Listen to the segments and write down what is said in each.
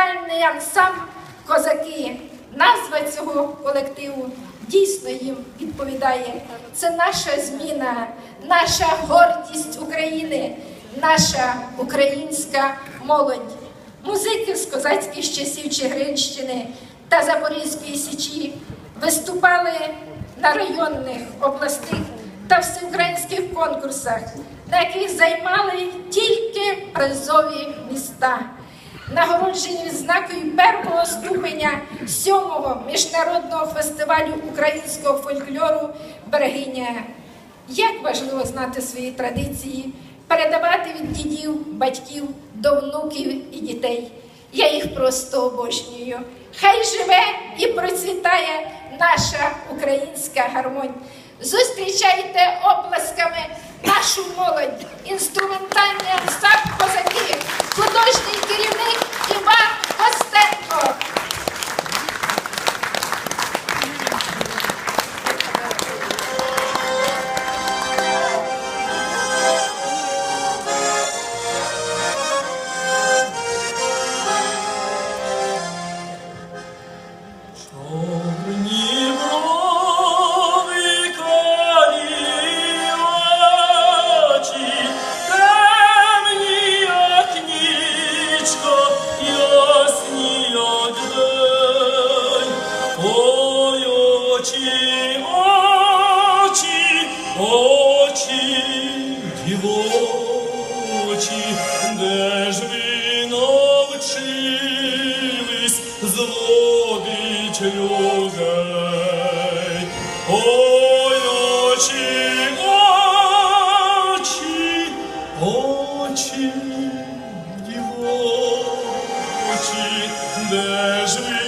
інструментальний ансамбль Козаки. Назва цього колективу дійсно їм відповідає. Це наша зміна, наша гордість України, наша українська молодь. Музики з козацьких часів Чигиринщини та Запорізької Січі виступали на районних, обласних та всеукраїнських конкурсах, на яких займали тільки призові міста. Нагороджені відзнакою першого ступеня сьомого міжнародного фестивалю українського фольклору Берегиня. Як важливо знати свої традиції, передавати від дідів, батьків до внуків і дітей. Я їх просто обожнюю. Хай живе і процвітає наша українська гармонь. Зустрічайте оплесками нашу молодь, інструментальний зводить людей? Ой, очі, очі, очі, дівочі, де ж ви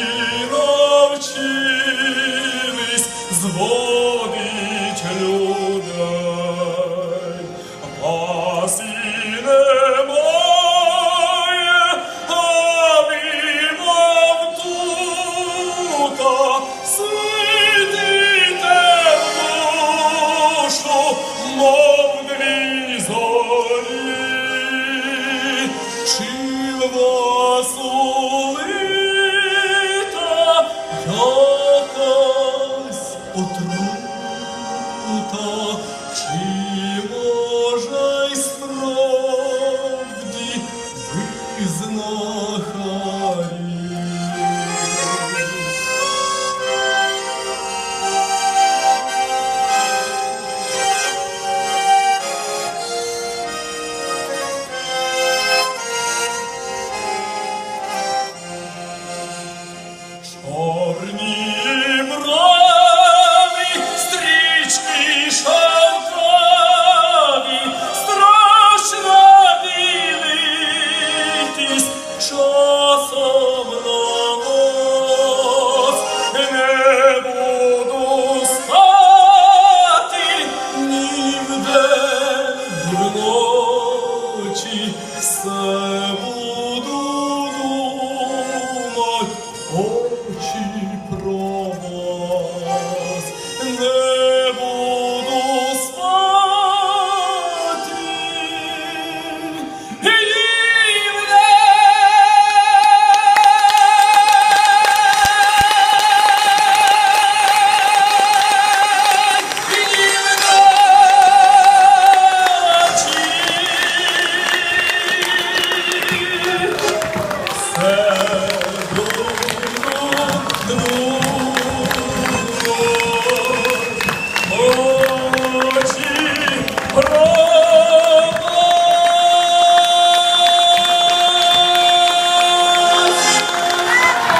soul.